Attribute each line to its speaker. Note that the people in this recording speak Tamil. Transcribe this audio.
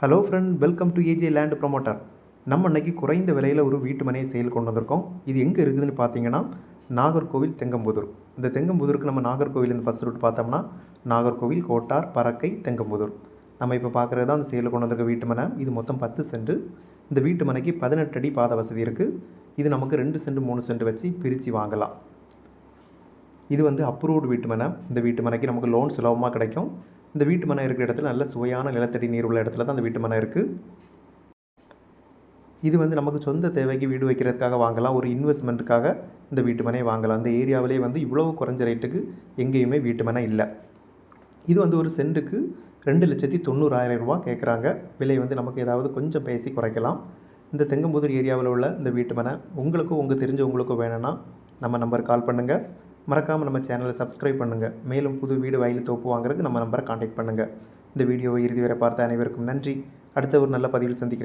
Speaker 1: Hello friend welcome to AJ land promoter நம்ம இன்றைக்கி குறைந்த விலையில் ஒரு வீட்டு மனையை சேல் கொண்டு வந்திருக்கோம். இது எங்கே இருக்குதுன்னு பார்த்தீங்கன்னா நாகர்கோவில் தெங்கம்புதூர். இந்த தெங்கம்புதூருக்கு நம்ம நாகர்கோவிலேருந்து பஸ் ரூட் பார்த்தோம்னா நாகர்கோவில் கோட்டார் பறக்கை தெங்கம்புதூர். நம்ம இப்போ பார்க்குறது தான் அந்த செயலில் கொண்டு வந்திருக்க வீட்டு மனை. இது மொத்தம் பத்து சென்ட். இந்த வீட்டு மனைக்கு பதினெட்டு அடி பாத வசதி இருக்குது இது நமக்கு ரெண்டு சென்ட் மூணு சென்ட் வச்சு பிரித்து வாங்கலாம். இது வந்து அப்ரூவ்டு வீட்டு மனை. இந்த வீட்டு மனைக்கு நமக்கு லோன் சுலபமாக கிடைக்கும். இந்த வீட்டு மனை இருக்கிற இடத்துல நல்ல சுவையான நிலத்தடி நீர் உள்ள இடத்துல தான் அந்த வீட்டு மனை இருக்குது இது வந்து நமக்கு சொந்த தேவைக்கு வீடு வைக்கிறதுக்காக வாங்கலாம். ஒரு இன்வெஸ்ட்மெண்ட்டுக்காக இந்த வீட்டு மனையை வாங்கலாம். அந்த ஏரியாவிலே வந்து இவ்வளவு குறைஞ்ச ரேட்டுக்கு எங்கேயுமே வீட்டு மனை இல்லை. இது வந்து ஒரு சென்ட்டுக்கு ரெண்டு லட்சத்தி தொண்ணூறாயிரம் ரூபா கேட்குறாங்க விலை வந்து நமக்கு ஏதாவது கொஞ்சம் பேசி குறைக்கலாம். இந்த தெங்கம்புதூர் ஏரியாவில் உள்ள இந்த வீட்டு மனை உங்களுக்கும் உங்கள் தெரிஞ்சவங்களுக்கும் வேணும்னா நம்ம நம்பர் கால் பண்ணுங்கள் மறக்காமல் நம்ம சேனலை சப்ஸ்கிரைப் பண்ணுங்கள் மேலும் புது வீடு வயல் தோப்பு வாங்குறதுக்கு நம்ம நம்பரை காண்டாக்ட் பண்ணுங்கள் இந்த வீடியோவை இறுதி வரை பார்த்த அனைவருக்கும் நன்றி. அடுத்த ஒரு நல்ல பதிவில் சந்திக்கிறேன்.